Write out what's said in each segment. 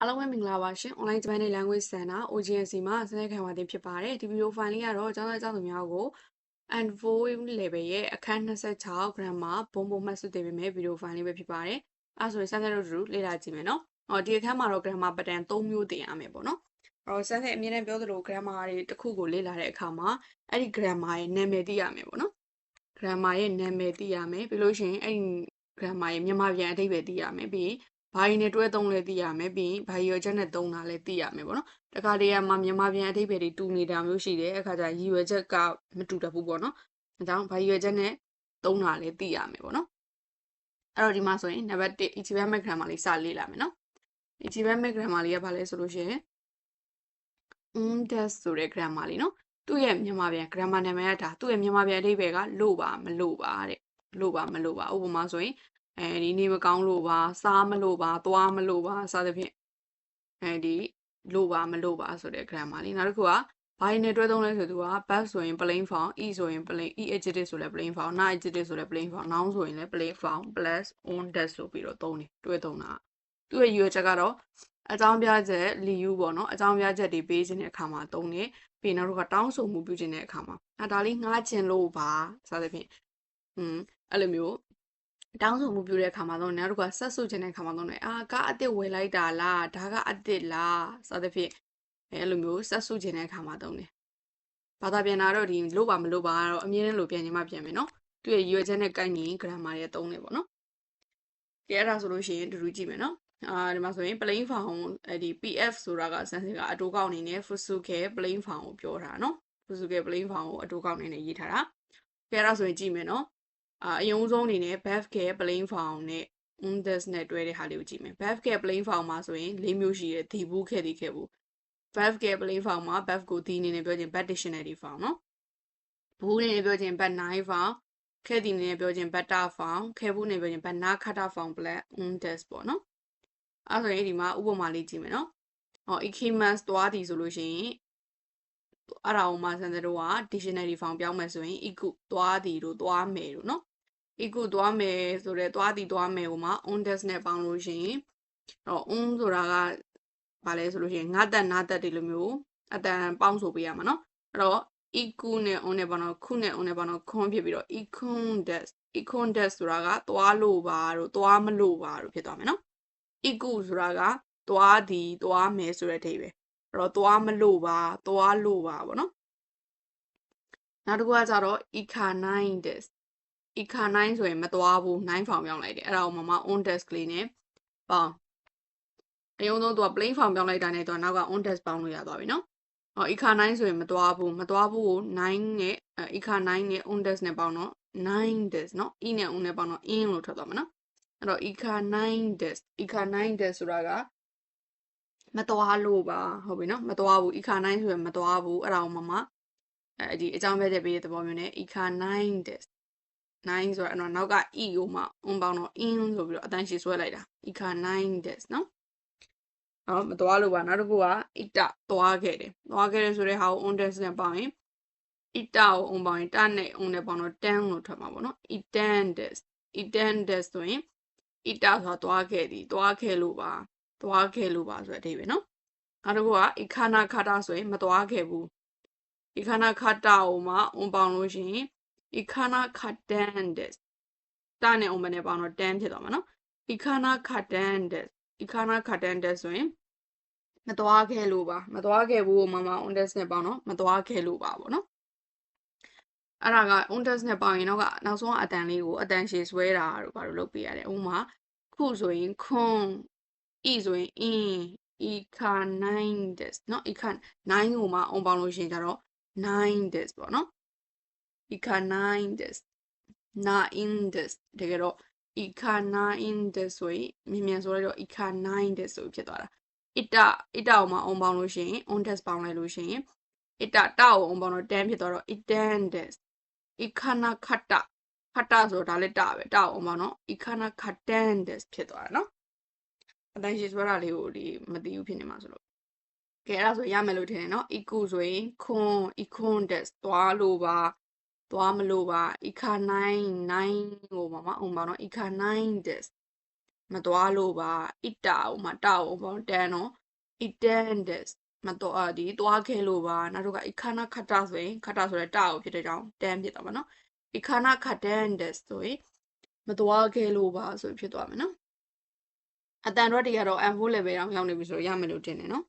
အားလုံးပဲမင်္ဂလာပါရှင် online Japanese language center OGNC မှာစနေခံပါတင်ဖြစ်ပါတယ်ဒီဗီဒီယိုဖိုင်လေးကတော့ကျောင်းသားကျောင်းသူများကို N4 level ရဲ့အခန်း26 grammar ဘုံဘုံမှတ်စုတင်ပေးမယ်ဗီဒီယိုဖိုင်လေးပဲဖြစ်ပါတယ်အဲဆိုရင်စနေတို့တူလေ့လာကြည့်မယ်နော်ဟောဒီအခန်းမှာတော့ grammar pattern 3မျိုးတင်ရမယ်ပေါ့နော်အော်စနေအမြဲတမ်းပြောသလို grammar တွေတစ်ခုကိုလေ့လာတဲ့အခါမှာအဲ့ဒီ grammar ရဲ့နာမည်သိရမယ်ပေါ့နော် grammar ရဲ့နာမည်သိရမယ်ပြီးလို့ရှိရင်အဲ့ဒီ grammar ရဲ့မြန်မာပြန်အဓိပ္ပာယ်သိရမယ်ပြီး ဘာရင်းနဲ့တွဲသုံးလဲသိရမယ်ပြီးရင်ဘာရည်ရွယ်ချက်နဲ့သုံးတာလဲသိရမယ်ပေါ့နော်တခါတည်းကမှမြန်မာပြန်အဓိပ္ပာယ်တွေတူနေတာမျိုးရှိတယ်အခါကျရည်ရွယ်ချက်ကမတူတတ်ဘူးပေါ့နော်အဲကြောင့်ဘာရည်ရွယ်ချက်နဲ့သုံးတာလဲသိရမယ်ပေါ့နော်အဲ့တော့ဒီမှာဆိုရင်နံပါတ်1 ichiban grammar လေးစလေ့လာမယ်နော် ichiban grammar လေးကဘာလဲဆိုလို့ရှိရင် um das ဆိုတဲ့ grammar လေးနော်သူ့ရဲ့မြန်မာပြန် grammar နာမည်ကဒါသူ့ရဲ့မြန်မာပြန်အဓိပ္ပာယ်ကလို့ပါမလို့ပါတဲ့လို့ပါမလို့ပါဥပမာဆိုရင် အဲဒီနေမကောင်းလို့ပါစားမလို့ပါသွားမလို့ပါစသဖြင့်အဲဒီလို့ပါမလို့ပါဆိုတဲ့ grammar လေးနောက်တစ်ခုကဘာနဲ့တွဲသုံးလဲဆိုသူက verb ဆိုရင် plain form e ဆိုရင် plain e adjective ဆိုလဲ plain form non adjective ဆိုလဲ plain form noun ဆိုရင်လဲ plain form plus on that ဆိုပြီးတော့သုံးတယ်တွဲသုံးတာသူ့ရဲ့ရွယ်ချက်ကတော့အကြောင်းပြချက်လီယူပေါ့နော်အကြောင်းပြချက်တွေပေးခြင်းတဲ့အခါမှာသုံးတယ်ပြီးနောက်တော့တောင်းဆိုမှုပြုခြင်းတဲ့အခါမှာအဲဒါလေးငှားခြင်းလို့ပါစသဖြင့်อืมအဲ့လိုမျိုး တောင်းဆိုမှုပြုတဲ့အခါမှာတော့နောက်တစ်ခါဆက်ဆုပ်ခြင်းတဲ့အခါမှာတော့အာကားအစ်စ်ဝယ်လိုက်တာလားဒါကအစ်စ်လားစသဖြင့်အဲအဲ့လိုမျိုးဆက်ဆုပ်ခြင်းတဲ့အခါမှာသုံးတယ်ဘာသာပြန်တာတော့ဒီလို့ပါမလို့ပါတော့အမြဲတမ်းလို့ပြန်ရင်မှပြန်မယ်နော်သူရဲ့ရွယ်ချက်နဲ့ကိုက်ညီ grammar ရဲ့သုံးတယ်ပေါ့နော်ကဲအဲ့ဒါဆိုလို့ရှိရင်တူတူကြည့်မယ်နော်အာဒီမှာဆိုရင် plain form အဲ့ဒီ PF ဆိုတာကစမ်းစစ်ကအတူကောက်အနေနဲ့ Fusuke plain form ကိုပြောတာနော် Fusuke plain form ကိုအတူကောက်အနေနဲ့ရေးထားတာကဲအဲ့ဒါဆိုရင်ကြည့်မယ်နော် အာအယုံဆုံးအနေနဲ့ Bev care plain form နဲ့ undes နဲ့တွဲတဲ့ဟာလေးကိုကြည့်မယ် Bev care plain form မှာဆိုရင်၄မျိုးရှိတယ်ဒီဘူးခဲ့ဒီခဲ့ဘူး Bev care plain form မှာ Bev ကိုဒီအနေနဲ့ပြောခြင်း bad dictionary form နော်ဘူးအနေနဲ့ပြောခြင်း bad nine form ခဲ့ဒီအနေနဲ့ပြောခြင်း better form ခဲဘူးအနေနဲ့ပြောခြင်း bad na khata form black undes ပေါ့နော်အဲ့ဆိုရင်ဒီမှာဥပမာလေးကြည့်မယ်နော်ဟော ekimas သွားသည်ဆိုလို့ရှိရင်အဲ့ဒါကိုမှစံတဲ့တော့က dictionary form ပြောင်းမယ်ဆိုရင် eku သွားသည်တို့သွားမယ်တို့နော် eku သွားမယ်ဆိုတော့သွားသည်သွားမယ်ဟိုမှာ on desk နဲ့ပေါင်းလို့ရှိရင်တော့ on ဆိုတာကဘာလဲဆိုလို့ရှိရင်ငါတက်နာတက်ဒီလိုမျိုးအတန်ပေါင်းဆိုပေးရမှာနော်အဲ့တော့ eku နဲ့ on နဲ့ပေါင်းတော့ခုနဲ့ on နဲ့ပေါင်းတော့ခွန်ဖြစ်ပြီးတော့ econ desk econ desk ဆိုတာကသွားလို့ပါတို့သွားမလို့ပါတို့ဖြစ်သွားမယ်နော် eku ဆိုတာကသွားသည်သွားမယ်ဆိုတဲ့အဓိပ္ပာယ်အဲ့တော့သွားမလို့ပါသွားလို့ပါပေါ့နော်နောက်တစ်ခုကကြတော့ ika 9 des ika 9ဆိုရင်မသွားဘူး9ဖောင်ပြောင်းလိုက်တယ်အဲ့ဒါကိုမမ on desk လေးနဲ့ပေါင်းအရင်ဆုံးသူက plain form ပြောင်းလိုက်တာနဲ့သူကနောက်က on desk ပေါင်းလို့ရသွားပြီနော်ဟော ika 9ဆိုရင်မသွားဘူးမသွားဘူးကို9နဲ့ ika 9နဲ့ on desk နဲ့ပေါင်းတော့9 des เนาะ e နဲ့ on နဲ့ပေါင်းတော့ in လို့ထွက်သွားမှာနော်အဲ့တော့ ika 9 des ika 9 des ဆိုတာကမသွားလို့ပါဟုတ်ပြီနော်မသွားဘူး ika 9ဆိုရင်မသွားဘူးအဲ့ဒါကိုမမအဲဒီအကြောင်းပဲတဲ့ပေးတဲ့သဘောမျိုးနဲ့ ika 9 des 9ဆိုတော့အဲ့တော့နောက်က e ကိုမှ on ပေါင်းတော့ in ဆိုပြီးတော့အတန်းရှည်ဆွဲလိုက်တာ ika 9 des နော်ဟောမသွားလို့ပါနောက်တစ်ခုက ita သွားခဲ့တယ်သွားခဲ့တယ်ဆိုတဲ့ဟာကို on des နဲ့ပေါင်းရင် ita ကို on ပေါင်းရင်တာနဲ့ on နဲ့ပေါင်းတော့ tan လို့ထွက်မှာပေါ့နော် itan des itan des ဆိုရင် ita ဆိုတာသွားခဲ့သည်သွားခဲ့လို့ပါသွားခဲ့လို့ပါဆိုတဲ့အဓိပ္ပာယ်နော်နောက်တစ်ခုက ikana kata ဆိုရင်မသွားခဲ့ဘူး ikana kata ကိုမှ on ပေါင်းလို့ရှိရင် ikana katan des တာနဲ့ on နဲ့ပေါင်းတော့ tan ဖြစ်သွားမှာနော် ikana katan des ikana katan des ဆိုရင်မသွားခဲ့လို့ပါမသွားခဲ့ဘူးမမ on des နဲ့ပေါင်းတော့မသွားခဲ့လို့ပါပေါ့နော်အဲ့ဒါက on des နဲ့ပေါင်းရင်တော့ကနောက်ဆုံးအတန်လေးကိုအတန်ရှည်ဆွဲတာတို့ဘာလို့လုပ်ပေးရတယ်ဥပမာခုဆိုရင်ခွန် e ဆိုရင် in ika 9 des เนาะ ika 9ကိုမှ on ပေါင်းလို့ရှိရင်ကြတော့9 des ပေါ့နော် ika 9 des Ikanaides Naindes တကယ်တော့ Ikanaides ဆိုရင်မြန်မြန်ဆိုလိုက်တော့ Ikanaides ဆိုဖြစ်သွားတာ ita ita ကိုမှအုံပေါင်းလို့ရှိရင် ondes ပေါင်းလိုက်လို့ရှိရင် ita တကိုအုံပေါင်းတော့ tan ဖြစ်သွားတော့ itandes Ikanakata ခတဆိုတော့ဒါလည်းတပဲတအောင်ပါနော် ikana katandes ဖြစ်သွားတာနော်အတန်းရှိစွဲတာလေးကိုဒီမသိဘူးဖြစ်နေမှာဆိုလို့ကဲအဲ့ဒါဆိုရမယ်လို့ထင်တယ်နော် iku ဆိုရင် kun ikundes သွားလို့ပါ သွားမလို့ပါ ika 9 9ကိုပါမအောင်ပါနော် ika 9 des မသွားလို့ပါ ita ဟိုမှာတာဟိုပေါ့တန်နော် itendes မသွားဒီသွားခဲ့လို့ပါနောက်တစ်ခါ ikana kata ဆိုရင် kata ဆိုတဲ့တာကိုဖြစ်တဲ့ကြောင်းတန်ဖြစ်သွားမှာနော် ikana katendes ဆိုရင်မသွားခဲ့လို့ပါဆိုဖြစ်သွားမယ်နော်အတန်တော့တွေကတော့ M4 level အောင်ရောက်နေပြီဆိုတော့ရမယ်လို့ထင်တယ်နော်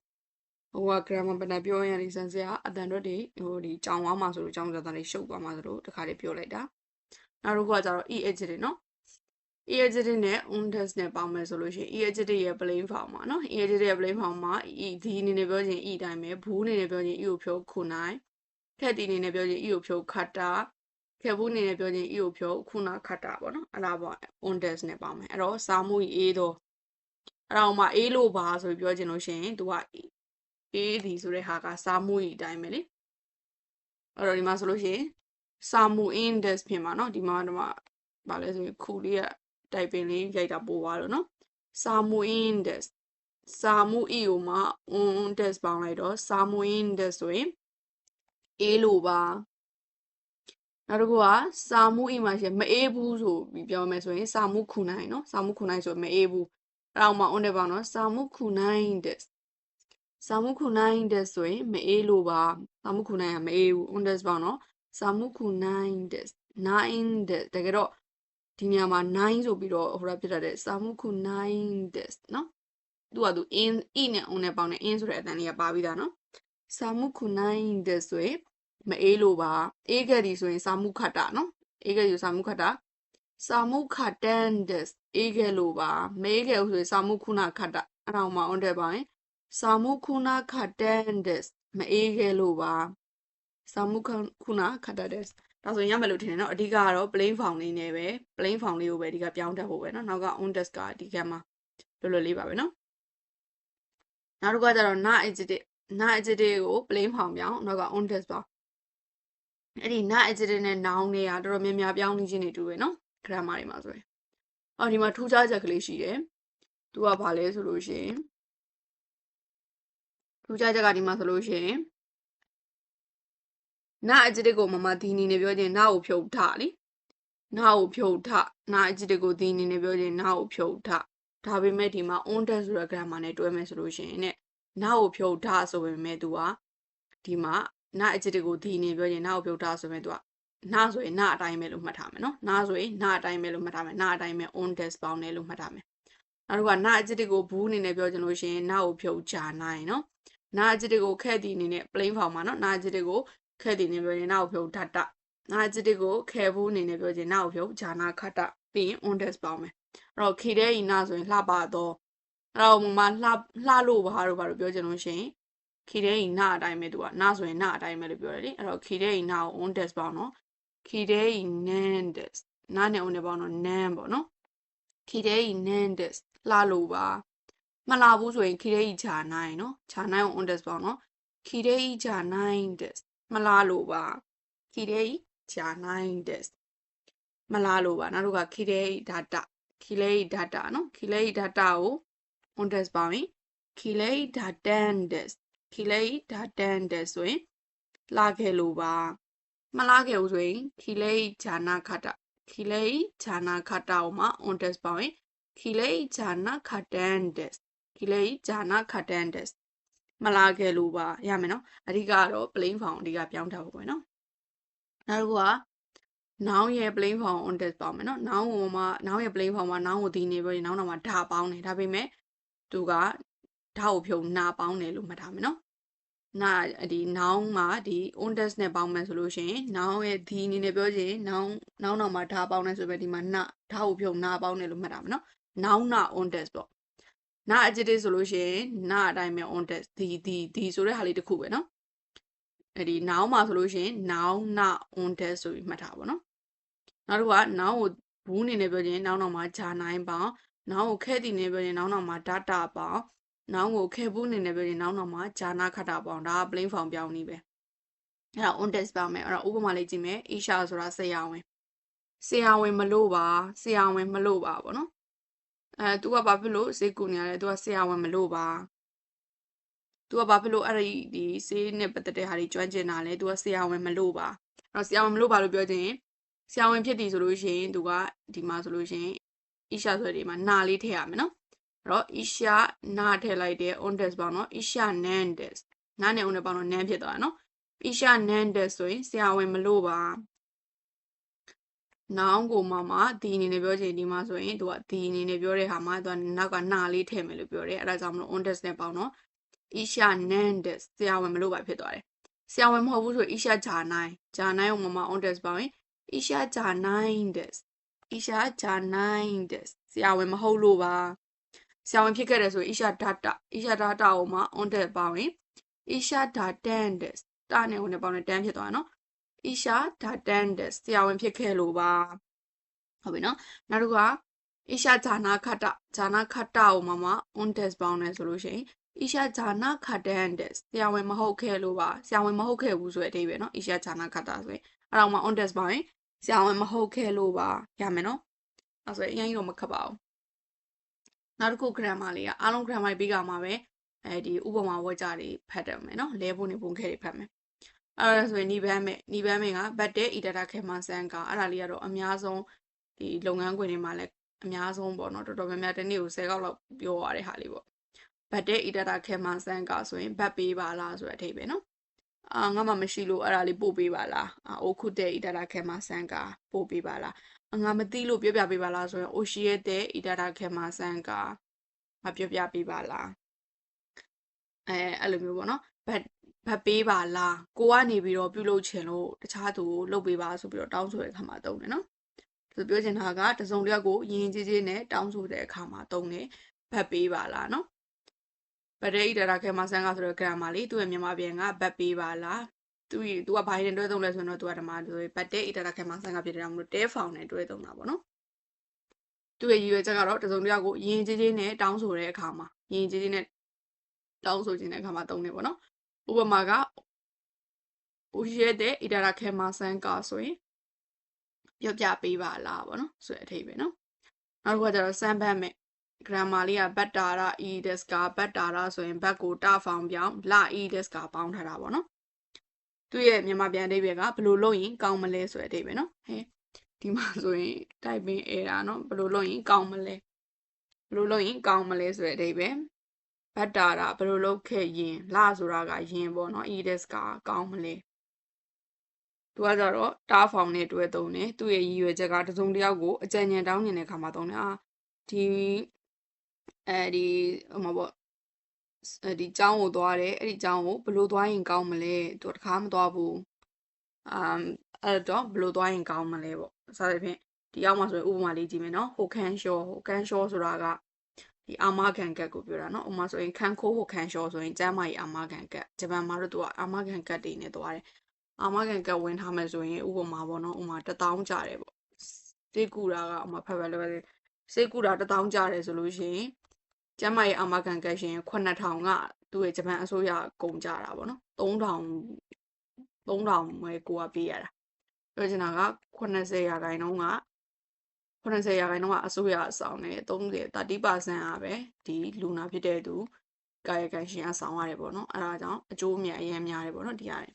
ဟိုက grammar ပဏပြောရရင်ဒီစံစရာအတန်တော့တွေဟိုဒီကြောင်သွားမှာဆိုလို့ကြောင်ကြတာတွေရှုပ်သွားမှာဆိုလို့တခါလေးပြောလိုက်တာနောက်တစ်ခုကကျတော့ e edge တွေနော် e edge နဲ့ undes နဲ့ပေါင်းမယ်ဆိုလို့ရှိရင် e edge ရဲ့ plain form ပါနော် e edge ရဲ့ plain form မှာ e ဒီအနေနဲ့ပြောချင် e အတိုင်းပဲဘူးအနေနဲ့ပြောချင် e ကိုဖြုတ်ခုနိုင်ခက်တီအနေနဲ့ပြောချင် e ကိုဖြုတ်ခတ်တာခဲဘူးအနေနဲ့ပြောချင် e ကိုဖြုတ်ခုနာခတ်တာပေါ့နော်အဲ့ဒါပေါ့ undes နဲ့ပေါင်းမယ်အဲ့တော့စာမှု e တော့အဲ့တော့မှ a လို့ပါဆိုပြီးပြောချင်လို့ရှိရင် तू က a ဒီဆိုတဲ့ဟာကစာမှု e အတိုင်းပဲလေအဲ့တော့ဒီမှာဆိုလို့ရှိရင်စာမှု index ဖြစ်မှာเนาะဒီမှာဒီမှာဗာလဲဆိုရင်ခုလေးကတိုက်ပင်လေးရိုက်တာပို့သွားလို့เนาะစာမှု index စာမှု e ကိုမှ index ပေါင်းလိုက်တော့စာမှု index ဆိုရင် a လို့ပါနောက်တစ်ခုကစာမှု e မှာရှိမအေးဘူးဆိုပြီးပြောမယ်ဆိုရင်စာမှုခုနိုင်เนาะစာမှုခုနိုင်ဆိုမအေးဘူးအဲ့တော့မှ on တဲ့ပေါင်းတော့စာမှုခုနိုင် index စာမှုခုနိုင်တဲ့ဆိုရင်မအေးလို့ပါစာမှုခုနိုင်ကမအေးဘူး on this ပေါ့နော်စာမှုခုနိုင်တဲ့ nine တဲ့တကယ်တော့ဒီနေရာမှာ nine ဆိုပြီးတော့ဟိုရဖြစ်တတ်တယ်စာမှုခု nine တဲ့နော်သူကသူ in e နဲ့ on နဲ့ပေါင်းတယ် in ဆိုတဲ့အတန်လေးကပါပြီးသားနော်စာမှုခုနိုင်တဲ့ဆိုရင်မအေးလို့ပါအေးခဲ့ဒီဆိုရင်စာမှုခတ္တနော်အေးခဲ့ဒီစာမှုခတ္တစာမှုခတန်တဲ့အေးခဲ့လို့ပါမေးခဲ့ဆိုရင်စာမှုခုနခတ္တအဲ့ဒါမှ on တဲ့ပါရင် စာမှုခုနာခတ်တန် des မအေးခဲ့လို့ပါစာမှုခုနာခတ်တာ des ဒါဆိုရင်ရမယ်လို့ထင်တယ်เนาะအဓိကကတော့ plain form လေးနဲ့ပဲ plain form လေးကိုပဲအဓိကပြောင်းတတ်ဖို့ပဲเนาะနောက်က on desk ကအဓိကမှာလွယ်လွယ်လေးပါပဲเนาะနောက်တစ်ခုကကျတော့ na adjective na adjective ကို plain form ပြောင်းနောက်က on desk ပါအဲ့ဒီ na adjective နဲ့ noun တွေကတော်တော်များများပြောင်းနေခြင်းတွေတူပဲเนาะ grammar တွေမှာဆိုရင်အော်ဒီမှာထူးခြားချက်ကလေးရှိတယ်သူကဘာလဲဆိုလို့ရှိရင် ထူးခြားချက်ကဒီမှာဆိုလို့ရှိရင်နာအကြည့်ကိုမမဒီနီနဲ့ပြောခြင်းနာကိုဖြုတ်ထလीနာကိုဖြုတ်ထနာအကြည့်ကိုဒီနီနဲ့ပြောခြင်းနာကိုဖြုတ်ထဒါပေမဲ့ဒီမှာ on test ဆိုတဲ့ grammar နဲ့တွဲမယ်ဆိုလို့ရှိရင်ねနာကိုဖြုတ်ထဆိုပေမဲ့ तू ကဒီမှာနာအကြည့်ကိုဒီနီပြောခြင်းနာကိုဖြုတ်ထဆိုပေမဲ့ तू ကနာဆိုရင်နာအတိုင်းပဲလို့မှတ်ထားမယ်နော်နာဆိုရင်နာအတိုင်းပဲလို့မှတ်ထားမယ်နာအတိုင်းပဲ on test ပေါင်းတယ်လို့မှတ်ထားမယ်နောက်တစ်ခုကနာအကြည့်ကိုဘူးအနေနဲ့ပြောချင်လို့ရှိရင်နာကိုဖြုတ်ချနိုင်နော် နာအကြည့်ကိုခဲတီအနေနဲ့ plain form မှာနော်နာအကြည့်ကိုခဲတီနေပြောရင်နောက်ဖြုတ်ဓာတနာအကြည့်ကိုခဲဘူးအနေနဲ့ပြောရင်နောက်ဖြုတ်ဂျာနာခတပြီးရင် on desk ပေါင်းမယ်အဲ့တော့ခေတဲ့ဤနာဆိုရင်လှပတော့အဲ့တော့မမလှလှလို့ဘာလို့ဘာလို့ပြောချင်လို့ရှိရင်ခေတဲ့ဤနာအတိုင်းပဲသူကနာဆိုရင်နာအတိုင်းပဲလို့ပြောတယ်လေအဲ့တော့ခေတဲ့ဤနာကို on desk ပေါင်းနော်ခေတဲ့ဤ nan desk နာနဲ့ on နဲ့ပေါင်းတော့ nan ပေါ့နော်ခေတဲ့ဤ nan desk လှလို့ပါ မလာဘူးဆိုရင်ခေတဲ့ဤဂျာနိုင်နော်ဂျာနိုင်ကို on desk ပေါင်းနော်ခေတဲ့ဤဂျာနိုင် desk မလားလို့ပါခိရေဂျာနိုင်ဒက်မလားလို့ပါနောက်တစ်ခါခိရေဒတာခိလေဒတာနော်ခိလေဒတာကို on desk ပါရင်ခိလေဒတန်ဒက်ခိလေဒတန်ဒက်ဆိုရင်လာခဲ့လို့ပါမလားခဲ့ဘူးဆိုရင်ခိလေဂျာနာခတာခိလေဂျာနာခတာကိုမှ on desk ပါရင်ခိလေဂျာနာခတန် ဒက်ခိလေဂျာနာခတန်ဒက်မလာခဲ့လို့ပါရမယ်နော်အဓိကတော့ plain form အဓိကပြောင်းထားဖို့ပဲနော်နောက်တစ်ခုက noun ရဲ့ plain form on test ပေါင်းမယ်နော် noun ကိုမှ noun ရဲ့ plain form မှာ noun ကိုဒီနေပြီး noun တော့မှာဓာပေါင်းတယ်ဒါပေမဲ့သူကဓာကိုဖြုံနာပေါင်းတယ်လို့မှတ်ထားမယ်နော်နာဒီ noun မှာဒီ on test နဲ့ပေါင်းမယ်ဆိုလို့ရှိရင် noun ရဲ့ဒီအနေနဲ့ပြောချင် noun noun တော့မှာဓာပေါင်းတယ်ဆိုပဲဒီမှာနာဓာကိုဖြုံနာပေါင်းတယ်လို့မှတ်ထားမယ်နော် noun နာ on test ပေါ့ နာ adjective ဆိုလို့ရှိရင်နာအတိုင်းပဲ on test ဒီဒီဒီဆိုတဲ့ဟာလေးတစ်ခုပဲเนาะအဲ့ဒီ noun မှာဆိုလို့ရှိရင် noun နာ on test ဆိုပြီးမှတ်ထားပါเนาะနောက်တစ်ခုက noun ကိုဘူးအနေနဲ့ပြောရင် noun တော့မှာဂျာနိုင်ပေါင်း noun ကိုခဲတီနေပြောရင် noun တော့မှာ data ပေါင်း noun ကိုခဲဘူးအနေနဲ့ပြောရင် noun တော့မှာဂျာနာခတာပေါင်းဒါက plain form ပြောင်းနေပဲအဲ့ဒါ on test ပါမယ်အဲ့တော့ဥပမာလေးကြည့်မယ် isha ဆိုတာဆရာဝင်ဆရာဝင်မလို့ပါဆရာဝင်မလို့ပါပေါ့နော် အဲ तू ကဘာဖြစ်လို့ဈေးကူနေရလဲ तू ကဆရာဝန်မလို့ပါ तू ကဘာဖြစ်လို့အဲ့ဒီဒီဈေးနဲ့ပတ်သက်တဲ့ဟာတွေကျွမ်းကျင်တာလဲ तू ကဆရာဝန်မလို့ပါအဲ့တော့ဆရာဝန်မလို့ပါလို့ပြောခြင်းဆရာဝန်ဖြစ်တည်ဆိုလို့ရှိရင် तू ကဒီမှာဆိုလို့ရှိရင် isha ဆိုတဲ့ဒီမှာနာလေးထည့်ရမယ်နော်အဲ့တော့ isha နာထည့်လိုက်တယ် ondes ပေါင်းနော် isha nandes နာနဲ့ on နဲ့ပေါင်းတော့ nan ဖြစ်သွားတယ်နော် isha nandes ဆိုရင်ဆရာဝန်မလို့ပါ နောင်ကိုမှမှဒီအနေနဲ့ပြောချင်ဒီမှာဆိုရင်သူကဒီအနေနဲ့ပြောတဲ့ဟာမှာသူကနောက်ကနာလေးထည့်မယ်လို့ပြောတယ်အဲ့ဒါကြောင့်မလို့ ondes နဲ့ပေါင်းတော့ isha nandes ဆရာဝန်မလို့ပါဖြစ်သွားတယ်ဆရာဝန်မဟုတ်ဘူးဆို isha ဂျာနိုင်ဂျာနိုင်ကိုမှမှ ondes ပေါင်းရင် isha ဂျာနိုင် des isha ဂျာနိုင် des ဆရာဝန်မဟုတ်လို့ပါဆရာဝန်ဖြစ်ခဲ့တယ်ဆို isha data isha data ကိုမှ ondes ပေါင်းရင် isha datan des တာနဲ့ဝင်နဲ့ပေါင်းတဲ့တန်းဖြစ်သွားတ ယ်နော် isha datan des ဆရာဝန်ဖြစ်ခဲ့လို့ပါဟုတ်ပြီနော်နောက်တစ်ခုက isha ဂျာနာခတဂျာနာခတကိုမှမှ ondes ပေါင်းတယ်ဆိုလို့ရှိရင် isha ဂျာနာခတန် des ဆရာဝန်မဟုတ်ခဲ့လို့ပါဆရာဝန်မဟုတ်ခဲ့ဘူးဆိုတဲ့အဓိပ္ပာယ်နော် isha ဂျာနာခတဆိုရင်အဲ့တော့မှ ondes ပေါင်းရင်ဆရာဝန်မဟုတ်ခဲ့လို့ပါရမယ်နော်အဲ့ဆိုရင်အရင်တော့မခက်ပါဘူးနောက်တစ်ခု grammar လေးကအားလုံး grammar ပြီးကမှာပဲအဲဒီဥပမာဝါကြတွေဖတ်တယ်မယ်နော်လဲဖို့နေပုံခဲတွေဖတ်မယ် အဲ့ဒါဆိုရင်ညီပန်းမဲ့ညီပန်းမဲ့ကဘတ်တဲ့ itata ခဲမဆန်ကအဲ့ဒါလေးကတော့အများဆုံးဒီလုပ်ငန်းခွင်တွေမှာလည်းအများဆုံးပေါ့နော်တော်တော်များများတစ်နေ့ကို10ကောက်လောက်ပြောရတဲ့ဟာလေးပေါ့ဘတ်တဲ့ itata ခဲမဆန်ကဆိုရင်ဘတ်ပေးပါလားဆိုတဲ့အထိပ္ပယ်နော်အာငါမှမရှိလို့အဲ့ဒါလေးပို့ပေးပါလားအိုခုတဲ့ itata ခဲမဆန်ကပို့ပေးပါလားငါမသိလို့ပြောပြပေးပါလားဆိုရင်အိုရှိရဲ့တဲ့ itata ခဲမဆန်ကမပြောပြပေးပါလားအဲအဲ့လိုမျိုးပေါ့နော်ဘတ် ဘတ်ပေးပါလားကိုကနေပြီးတော့ပြုလုပ်ချင်လို့တခြားသူကိုလုပ်ပေးပါဆိုပြီးတော့တောင်းဆိုတဲ့အခါမှာတုံးတယ်နော်သူပြောချင်တာကတစုံတစ်ယောက်ကိုယဉ်ကြီးကြီးနဲ့တောင်းဆိုတဲ့အခါမှာတုံးတယ်ဘတ်ပေးပါလားနော်ဗဒိတ်ဒရာခဲမဆန်ကဆိုတော့ grammar လေးသူ့ရဲ့မြန်မာပြန်ကဘတ်ပေးပါလားသူသူကဘာရင်တွဲသုံးလဲဆိုတော့သူကဓမ္မဆိုဘတ်တဲ့ itera ခဲမဆန်ကဖြစ်တယ်မလို့တဲဖောင်နဲ့တွဲသုံးတာပေါ့နော်သူ့ရဲ့ရည်ရွယ်ချက်ကတော့တစုံတစ်ယောက်ကိုယဉ်ကြီးကြီးနဲ့တောင်းဆိုတဲ့အခါမှာယဉ်ကြီးကြီးနဲ့တောင်းဆိုခြင်းတဲ့အခါမှာတုံးတယ်ပေါ့နော် ဥပမာကဦးရဲတဲ့ itera ခဲမဆန်ကဆိုရင်ပြောပြပေးပါလားပေါ့နော်ဆိုတဲ့အထိပ္ပယ်နော်နောက်တစ်ခုကကျတော့စမ်းဘတ်မဲ့ grammar လေးကဘတ်တာရာ e des ကဘတ်တာရာဆိုရင်ဘတ်ကိုတာဖောင်ပြောင်းလာ e des ကပေါင်းထားတာပေါ့နော်သူ့ရဲ့မြန်မာပြန်အဓိပ္ပာယ်ကဘယ်လိုလုပ်ရင်ကောင်းမလဲဆိုတဲ့အဓိပ္ပာယ်နော်ဟဲဒီမှာဆိုရင် typing error နော်ဘယ်လိုလုပ်ရင်ကောင်းမလဲဘယ်လိုလုပ်ရင်ကောင်းမလဲဆိုတဲ့အဓိပ္ပာယ် ဘတ်တာရာဘယ်လိုလုပ်ခဲ့ရင်လာဆိုတာကရင်ပေါ့နော် e des ကကောင်းမလဲသူကကြတော့တားဖောင်နဲ့တွဲသုံးတယ်သူ့ရဲ့ရည်ရွယ်ချက်ကတစုံတစ်ယောက်ကိုအကြံဉာဏ်တောင်းနေတဲ့ခါမှာသုံးတယ်အာဒီအဲဒီဟိုမှာပေါ့အဲဒီကျောင်းကိုသွားတယ်အဲ့ဒီကျောင်းကိုဘယ်လိုသွားရင်ကောင်းမလဲသူတခါမသွားဘူးအမ်အဲ့တော့ဘယ်လိုသွားရင်ကောင်းမလဲပေါ့စသဖြင့်ဒီအောက်မှာဆိုရင်ဥပမာလေးကြည့်မယ်နော်ဟိုခန်းရှောဟိုခန်းရှောဆိုတာက ဒီအာမခံကတ်ကိုပြောတာနော်ဥပမာဆိုရင်ခန်းခိုးဟိုခန်းရှောဆိုရင်ကျမ်းမာရေးအာမခံကတ်ဂျပန်မှာတော့သူကအာမခံကတ်တွေနဲ့သွားတယ်အာမခံကတ်ဝင်ထားမယ်ဆိုရင်ဥပမာပေါ့နော်ဥပမာ1000ကျတယ်ပေါ့စေကူတာကဥပမာဖက်ဖက်လည်းစေကူတာ1000ကျတယ်ဆိုလို့ရှိရင်ကျမ်းမာရေးအာမခံကတ်ရှင်9000ကသူ့ရဲ့ဂျပန်အစိုးရကုန်ကြတာပေါ့နော်3000 3000ပဲကိုကပေးရတာပြောချင်တာက80ရာခိုင်နှုန်းက 80ရာခိုင်နှုန်းကအစိုးရအဆောင်နဲ့30 30%อ่ะပဲဒီလူနာဖြစ်တဲ့သူကာယကံရှင်အဆောင်ရတယ်ပေါ့နော်အဲဒါကြောင့်အကျိုးအမြတ်အရင်များတယ်ပေါ့နော်ဒီရတယ်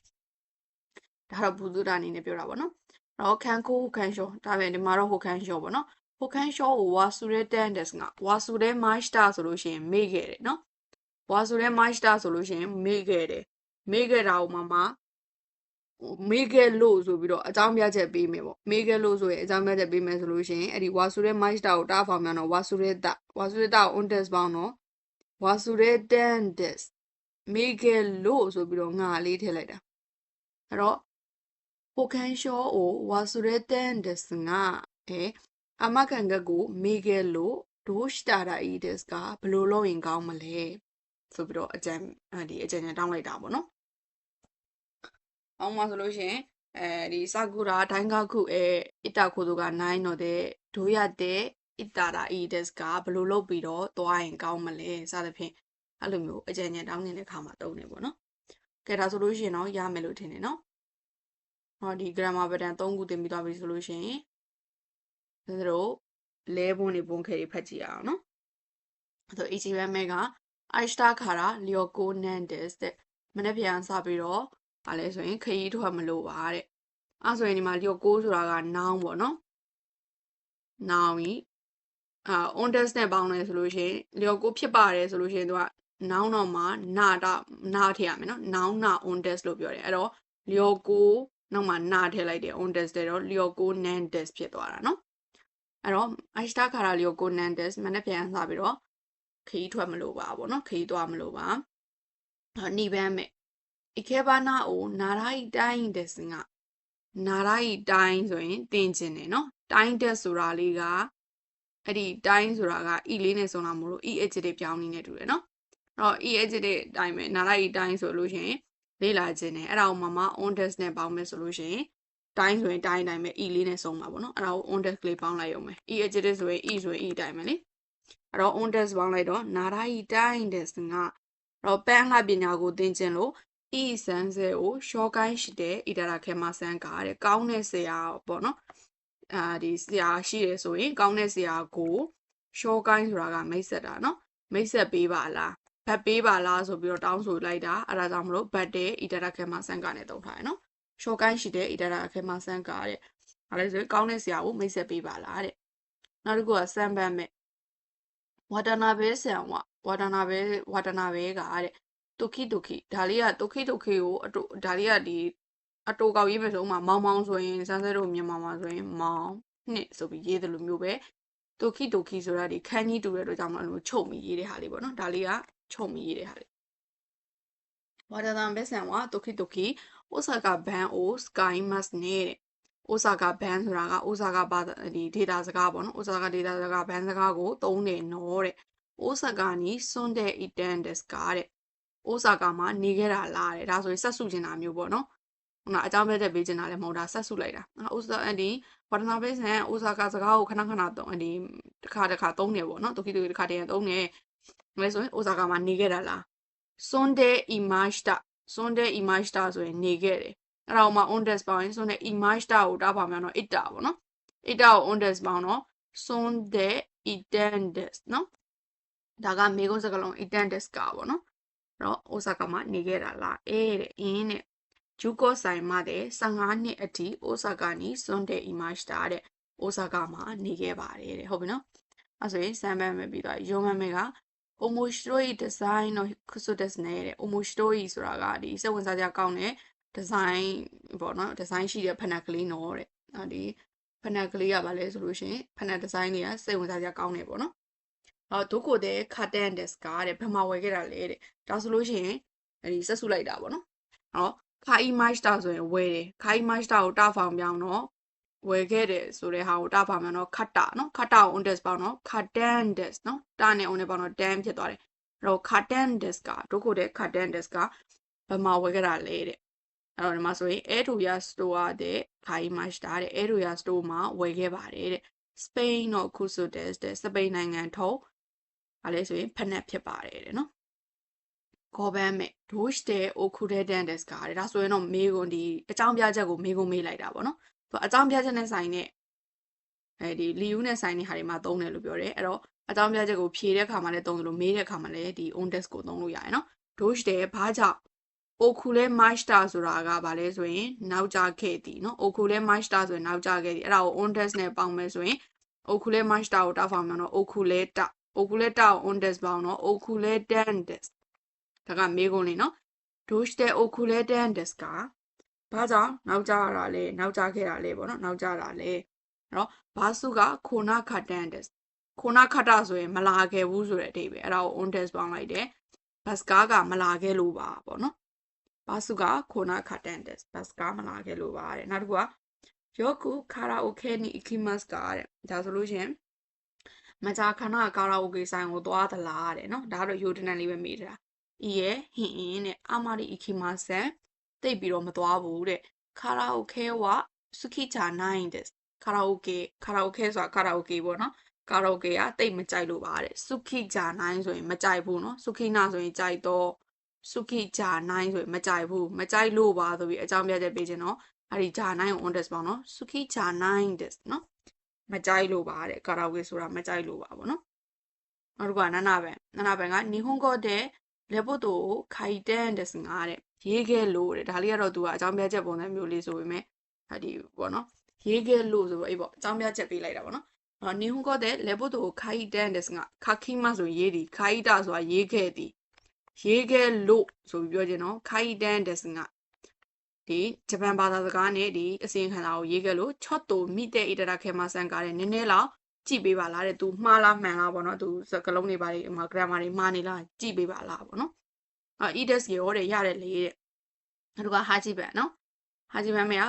ဒါတော့ဘူဒ္ဓအနေနဲ့ပြောတာပေါ့နော်တော့ခန်ကိုဟိုခန်ရှောဒါပဲဒီမှာတော့ဟိုခန်ရှောပေါ့နော်ဟိုခန်ရှောကိုဝါဆူရဲတန်ဒက်စ်ကဝါဆူရဲမိုက်စတာဆိုလို့ရှိရင်မေ့ခဲ့တယ်နော်ဝါဆူရဲမိုက်စတာဆိုလို့ရှိရင်မေ့ခဲ့တယ်မေ့ခဲ့တာကိုမှမှ မေးခဲ့လို့ဆိုပြီးတော့အကြောင်းပြချက်ပေးမယ်ပေါ့မေးခဲ့လို့ဆိုရင်အကြောင်းပြချက်ပေးမယ်ဆိုလို့ရှိရင်အဲ့ဒီဝါဆူရဲမိုက်စတာကိုတားဖောင်မြန်တော့ဝါဆူရဲတာဝါဆူရဲတာကို on test ပေါင်းတော့ဝါဆူရဲတန်ဒက်စ်မေးခဲ့လို့ဆိုပြီးတော့ငါလေးထည့်လိုက်တာအဲ့တော့ဟိုခန်းရှောကိုဝါဆူရဲတန်ဒက်စ်ငါအဲအမကန်ကကိုမေးခဲ့လို့ဒိုရှတာရာအီဒက်စ်ကဘယ်လိုလုပ်ရင်ကောင်းမလဲဆိုပြီးတော့အကြံဒီအကြံဉာဏ်တောင်းလိုက်တာပေါ့နော်။ အောင်မှာဆိုလို့ရှင်အဲဒီစာကူရာဒိုင်းကားခုအဲအစ်တာခိုတို့ကနိုင်တော့တဲ့ဒိုးရတဲ့အစ်တာရာအီဒက်စ်ကဘယ်လိုလုပ်ပြီးတော့သွားရင်ကောင်းမလဲစသဖြင့်အဲ့လိုမျိုးအကြံဉာဏ်တောင်းနေတဲ့ခါမှာတုံးနေပေါ့နော်ကဲဒါဆိုလို့ရှင်တော့ရမယ်လို့ထင်တယ်နော်ဟောဒီ grammar pattern ၃ခုသင်ပြီးသွားပြီဆိုလို့ရှင်သူတို့လဲပုံနေပုံခဲတွေဖတ်ကြည့်အောင်နော်အဲ့တော့ EG ဘဲမဲက Aishta Khara Lyoko Nandes တဲ့မနေ့ပြန်စပြီးတော့ ဘာလဲဆိုရင်ခရီးထွက်မလို့ပါတဲ့။အဲဆိုရင်ဒီမှာလျော့ကိုးဆိုတာက noun ပေါ့နော်။ noun ဤအာ on test နဲ့ပေါင်းတယ်ဆိုလို့ရှိရင်လျော်ကိုဖြစ်ပါတယ်ဆိုလို့ရှိရင်သူက noun တော့မှာနာတာနာထည့်ရမယ်နော် noun နာ on test လို့ပြောတယ်အဲ့တော့လျော်ကိုနောက်မှာနာထည့်လိုက်တယ် on test တဲ့တော့လျော်ကို nan test ဖြစ်သွားတာနော်အဲ့တော့ ashta ခါရလျော်ကို nan test မနေ့ပြန်စားပြီးတော့ခီးထွက်မလို့ပါဘောနော်ခီးသွားမလို့ပါဟောနိဗ္ဗာန်မဲ့ ikebana o narai dying တဲ့စင်ကနာရိုက်တိုင်းဆိုရင်တင်ကျင်တယ်နော်တိုင်းတက်ဆိုတာလေးကအဲ့ဒီတိုင်းဆိုတာက e လေးနဲ့ဆုံးလာမို့လို့ e adjective ပြောင်းနေနေတူတယ်နော်အဲ့တော့ e adjective အတိုင်းပဲနာရိုက်တိုင်းဆိုလို့ရှိရင်လေးလာခြင်းတယ်အဲ့ဒါကိုမမ on desk နဲ့ပေါင်းမယ်ဆိုလို့ရှိရင်တိုင်းဆိုရင်တိုင်းတိုင်းပဲ e လေးနဲ့ဆုံးပါပေါ့နော်အဲ့ဒါကို on desk လေးပေါင်းလိုက်ရုံပဲ e adjective ဆိုရင် e ဆိုရင် e တိုင်းပဲလေအဲ့တော့ on desk ပေါင်းလိုက်တော့နာရိုက်တိုင်း desk ကအဲ့တော့ပန်းလှပညာကိုသင်ကျင်လို့ ဤစန်းစဲကိုရှော့ကိုင်းရှိတဲ့ဣဒရာခဲမဆန်းကားတဲ့ကောင်းတဲ့ဆရာပေါ့နော်အာဒီဆရာရှိတယ်ဆိုရင်ကောင်းတဲ့ဆရာကိုရှော့ကိုင်းဆိုတာကမိတ်ဆက်တာနော်မိတ်ဆက်ပေးပါလားဘတ်ပေးပါလားဆိုပြီးတော့တောင်းဆိုလိုက်တာအဲဒါကြောင့်မလို့ဘတ်တဲ့ဣဒရာခဲမဆန်းကားနဲ့တုံးထားရနော်ရှော့ကိုင်းရှိတဲ့ဣဒရာခဲမဆန်းကားတဲ့အဲဒါဆိုရင်ကောင်းတဲ့ဆရာကိုမိတ်ဆက်ပေးပါလားတဲ့နောက်တစ်ခုကစံပန်မဲ့ဝါဒနာပဲဆံဝဝါဒနာပဲဝါဒနာပဲကတဲ့ တိုခိတိုခိဒါလေးကတိုခိတိုခိကိုအတူဒါလေးကဒီအတူကောက်ရေးမယ်ဆိုမှမောင်မောင်ဆိုရင်စမ်းစဲတို့မြန်မာမှာဆိုရင်မောင်နှစ်ဆိုပြီးရေးတယ်လို့မျိုးပဲတိုခိတိုခိဆိုတာဒီခန်းကြီးတူတဲ့အတွက်ကြောင့်မလို့ချုပ်မိရေးတဲ့ဟာလေးပေါ့နော်ဒါလေးကချုပ်မိရေးတဲ့ဟာလေးဝါဒနာပဲဆံဝတိုခိတိုခိအိုဆာကာဘန်အိုစကိုင်းမတ်နဲ့အိုဆာကာဘန်ဆိုတာကအိုဆာကာဘာဒီ data စကားပေါ့နော်အိုဆာကာ data စကားဘန်စကားကိုသုံးတယ်နော်တဲ့အိုဆာကာနီစွန်တဲ့အီတန်ဒက်စကာတဲ့ အိုဆာကာမှာနေခဲ့တာလားတဲ့ဒါဆိုရင်ဆက်စုချင်တာမျိုးပေါ့နော်ဟိုကအကြောင်းပြတဲ့ပေးချင်တာလည်းမဟုတ်တာဆက်စုလိုက်တာအိုဆာအဒီဝါဒနာပေးဆန်အိုဆာကာစကားကိုခဏခဏသုံးအဒီတစ်ခါတစ်ခါသုံးတယ်ပေါ့နော်တိုကီတိုတစ်ခါတည်းသုံးတယ်လဲဆိုရင်အိုဆာကာမှာနေခဲ့တာလားစွန်တဲ့အီမတ်တာစွန်တဲ့အီမတ်တာဆိုရင်နေခဲ့တယ်အဲ့ဒါမှ on desk ပေါင်းရင်စွန်တဲ့ image တာကိုတားပါမယ်နော် ita ပေါ့နော် ita ကို on desk ပေါင်းတော့စွန်တဲ့ itandes နော်ဒါကမေကုန်းစကားလုံး itandes ကပေါ့နော် တော့အိုဆာကာမှာနေခဲ့တာလားအဲတဲ့အင်းတဲ့ဂျူကောဆိုင်မှာတဲ့15နှစ်အထိအိုဆာကာနီစွန်တဲ့ image တာတဲ့အိုဆာကာမှာနေခဲ့ပါတယ်တဲ့ဟုတ်ပြီနော်အဲဆိုရင်ဆမ်ဘန်မဲပြီးတော့ယောမန်မဲက omoshiroi design တော့ခုစတဲ့နဲ့တဲ့ omoshiroi ဆိုတာကဒီစိတ်ဝင်စားစရာကောင်းတဲ့ design ပေါ့နော် design ရှိတဲ့ဖနက်ကလေးနော်တဲ့ဒီဖနက်ကလေးကဘာလဲဆိုလို့ရှင်ဖနက် design တွေကစိတ်ဝင်စားစရာကောင်းတယ်ပေါ့နော် အော်ဒုကိုတဲ့ curtain desk ကတဲ့ဘယ်မှာဝယ်ခဲ့တာလဲတဲ့ဒါဆိုလို့ရှိရင်အဲဒီဆက်စုလိုက်တာပေါ့နော်အော်ခါ image တာဆိုရင်ဝယ်တယ်ခါ image တာကိုတာဖောင်ပြောင်းတော့ဝယ်ခဲ့တယ်ဆိုတဲ့ဟာကိုတာဖောင်ပြောင်းတော့ခတ်တာနော်ခတ်တာကို on desk ပေါင်းတော့ curtain desk နော်တာနဲ့ on နဲ့ပေါင်းတော့ dan ဖြစ်သွားတယ်အဲ့တော့ curtain desk ကဒုကိုတဲ့ curtain desk ကဘယ်မှာဝယ်ခဲ့တာလဲတဲ့အဲ့တော့ဒီမှာဆိုရင် Adoya Store တဲ့ခိုင်းမှာしたတဲ့ Adoya Store မှာဝယ်ခဲ့ပါတယ်တဲ့ Spain တော့ခုဆိုတဲ့တဲ့စပိန်နိုင်ငံထုတ် ဘာလဲဆိုရင်ဖနက်ဖြစ်ပါတယ်တဲ့နော်ခေါ်ပန်းမဲ့ do ste okude dan desu ka တဲ့ဒါဆိုရင်တော့မေးကုန်ဒီအကြောင်းပြချက်ကိုမေးကုန်မေးလိုက်တာပေါ့နော်သူအကြောင်းပြချက်နဲ့ဆိုင်တဲ့အဲဒီလီယူနဲ့ဆိုင်တဲ့ဟာတွေမှာသုံးတယ်လို့ပြောတယ်အဲ့တော့အကြောင်းပြချက်ကိုဖြေတဲ့အခါမှာလည်းသုံးတယ်လို့မေးတဲ့အခါမှာလည်းဒီ on desk ကိုသုံးလို့ရတယ်နော် do ste ဘာကြောင့် okule master ဆိုတာကဘာလဲဆိုရင်နောက်ကျခဲ့သည်နော် okule master ဆိုရင်နောက်ကျခဲ့သည်အဲ့ဒါကို on desk နဲ့ပေါင်းမယ်ဆိုရင် okule master ကိုတောက်ဖောင်မယ်နော် okule ta oculeta ondes ပေါ့နော် oculetandes ဒါကမေးခွန်းလေးနော် do ste oculetandes ကဘာကြောင့်နောက်ကျတာလဲနောက်ကျခဲ့တာလဲပေါ့နော်နောက်ကျတာလဲနော်ဘာစုကခိုနာခတန်ဒက်စ်ခိုနာခတဆိုရင်မလာခဲ့ဘူးဆိုတဲ့အဓိပ္ပာယ်အဲ့ဒါကို on test ပေါင်းလိုက်တယ်ဘတ်စကားကမလာခဲ့လို့ပါပေါ့နော်ဘာစုကခိုနာခတန်ဒက်စ်ဘတ်စကားမလာခဲ့လို့ပါတဲ့နောက်တစ်ခုကယောကုခါရာအိုခဲနီအကီမတ်စ်ကတဲ့ဒါဆိုလို့ရှင် မကြာခဏကာရာအိုကေဆိုင်ကိုသွားသလားတဲ့နော်ဒါကတော့ယူဒနန်လေးပဲမေးတာဤရဲ့ဟင်အင်းတဲ့အာမာရီအကီမတ်ဆန်တိတ်ပြီးတော့မသွားဘူးတဲ့ကာရာအိုကေဝစုခိချာနိုင်ですကာရာအိုကေကာရာအိုကေဆိုတာကာရာအိုကေပေါ့နော်ကာရာအိုကေကတိတ်မကြိုက်လို့ပါတဲ့စုခိချာနိုင်ဆိုရင်မကြိုက်ဘူးနော်စုခိနာဆိုရင်ကြိုက်တော့စုခိဂျာနိုင်ဆိုရင်မကြိုက်ဘူးမကြိုက်လို့ပါဆိုပြီးအကြောင်းပြချက်ပေးခြင်းတော့အဲ့ဒီဂျာနိုင်ကို on desk ပေါ့နော်စုခိဂျာနိုင် desk နော် မကြိုက်လို့ပါတဲ့ကာရာဝေဆိုတာမကြိုက်လို့ပါဗောနော်နောက်တစ်ခုကနနာဘန်နနာဘန်ကနီဟွန်ကောတဲ့လေပိုတိုခိုင်တန်တဲ့စငါတဲ့ရေးခဲ့လို့တဲ့ဒါလေးကတော့သူကအကြောင်းပြချက်ပုံစံမျိုးလေးဆိုပေမဲ့ဟာဒီပေါ့နော်ရေးခဲ့လို့ဆိုတော့အေးပေါ့အကြောင်းပြချက်ပေးလိုက်တာပေါ့နော်အော်နီဟွန်ကောတဲ့လေပိုတိုခိုင်တန်တဲ့စငါခါခိမဆိုရေးဒီခိုင်တာဆိုတာရေးခဲ့သည်ရေးခဲ့လို့ဆိုပြီးပြောခြင်းနော်ခိုင်တန်တဲ့စငါ ဒီဂျပန်ဘာသာစကားနဲ့ဒီအစီရင်ခံစာကိုရေးခဲ့လို့ချော့တိုမိတဲ့ဣတရာခဲမဆန်ကားတဲ့နည်းနည်းလောက်ကြည့်ပေးပါလားတဲ့သူမှားလားမှန်လားပေါ့နော်သူစကလုံးတွေပါဒီဟို grammar တွေမှားနေလားကြည့်ပေးပါလားပေါ့နော်အာ ides ရောတဲ့ရတယ်လေတဲ့နောက်တစ်ခါဟာဂျီဘန်နော်ဟာဂျီဘန်မေက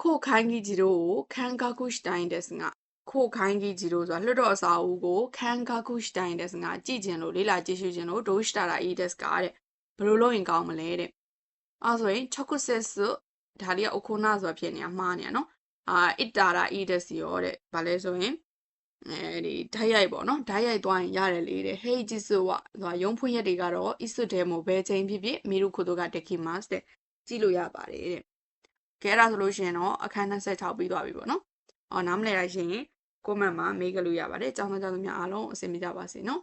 ခိုခိုင်းကြီးဂျီရိုကိုခန်ကာကုရှတိုင်းတဲ့စငါခိုခိုင်းကြီးဂျီရိုဆိုတာလွတ်တော်အစာအုပ်ကိုခန်ကာကုရှတိုင်းတဲ့စငါကြည့်ကျင်လို့လေးလာကြည့်ရှုကျင်လို့ဒိုရှတာရာ ides ကတဲ့ဘယ်လိုလုပ်ရင်ကောင်းမလဲတဲ့ အဲဆိုရင်6ခုဆက်စုဒါလေးကအိုခိုနာဆိုတာဖြစ်နေတာမှားနေတာနော်အာအစ်တာရာ ides ရောတဲ့ဗာလဲဆိုရင်အဲဒီဓာတ်ရိုက်ပေါ့နော်ဓာတ်ရိုက်သွားရင်ရတယ်လေတဲ့ဟေးဂျီဆိုဝဆိုတာရုံးဖွင့်ရက်တွေကတော့ isu demo ဘယ်ချိန်ဖြစ်ဖြစ်မီရုခုတို့ကတက်ခိမတ်တဲ့ကြည့်လို့ရပါတယ်တဲ့ကဲအဲ့ဒါဆိုလို့ရှိရင်တော့အခန်း26ပြီးသွားပြီပေါ့နော်အော်နားမလဲရရှင် comment မှာမေးကြလို့ရပါတယ်ကျောင်းသားကျောင်းသူများအားလုံးအဆင်ပြေကြပါစေနော်